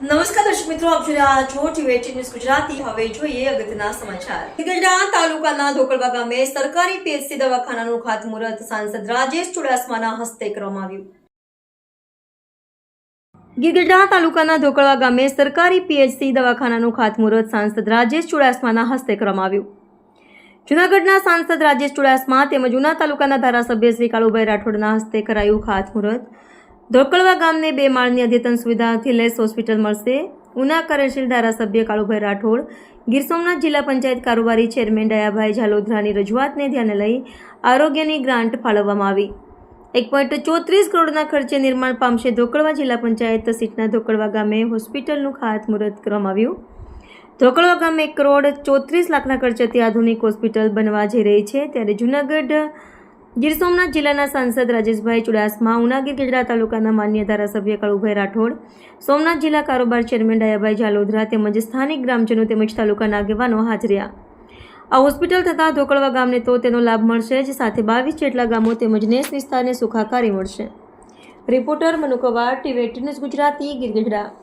નમસ્કાર દર્શક મિત્રો, આપ જોઈ રહ્યા છો ટીવી ન્યૂઝ ગુજરાતી. હવે જોઈએ અગત્યના સમાચાર. ગઢડા તાલુકાના ધોકળવા ગામે સરકારી પીએચસી દવાખાનાનું ખાતમુહૂર્ત સાંસદ રાજેશ ચુડાસમાના હસ્તે કરવામાં આવ્યું. ગીરગઢડા તાલુકાના ધોકળવા ગામે સરકારી પીએચસી દવાખાનાનું ખાતમુહૂર્ત સાંસદ રાજેશ ચુડાસમાના હસ્તે કરવામાં આવ્યું. જૂનાગઢના સાંસદ રાજેશ ચુડાસમા તેમજ ઉના તાલુકાના ધારાસભ્ય શ્રી કાળુભાઈ રાઠોડના હસ્તે કરાયું ખાતમુહૂર્ત. ધોકળવા ગામને બે માળની અદ્યતન સુવિધાથી લેસ હોસ્પિટલ મળશે. ઉના કરણશીલ ધારાસભ્ય કાળુભાઈ રાઠોડ, ગીર સોમનાથ જિલ્લા પંચાયત કારોબારી ચેરમેન દયાભાઈ ઝાલોદરાની રજૂઆતને ધ્યાને લઈ આરોગ્યની ગ્રાન્ટ ફાળવવામાં આવી. એક પોઈન્ટ ચોત્રીસ કરોડના ખર્ચે નિર્માણ પામશે ધોકળવા જિલ્લા પંચાયત સીટના ધોકળવા ગામે હોસ્પિટલનું ખાતમુહૂર્ત કરવામાં આવ્યું. ધોકળવા ગામે એક કરોડ ચોત્રીસ લાખના ખર્ચેથી આધુનિક હોસ્પિટલ બનવા જઈ રહી છે. ત્યારે જૂનાગઢ ગીર સોમનાથ જિલ્લાના સાંસદ રાજેશભાઈ ચુડાસમા, ઉનાગીર ગઢડા તાલુકાના માન્ય ધારાસભ્ય કળુભાઈ રાઠોડ, સોમનાથ જિલ્લા કારોબાર ચેરમેન ડાયાભાઈ ઝાલોદરા તેમજ સ્થાનિક ગ્રામજનો તેમજ તાલુકાના આગેવાનો હાજર્યા આ હોસ્પિટલ થતાં ધોકળવા ગામને તો તેનો લાભ મળશે જ, સાથે બાવીસ જેટલા ગામો તેમજ નેસ વિસ્તારને સુખાકારી મળશે. Reporter Manukwar TV Gujarati, Gir Gadhada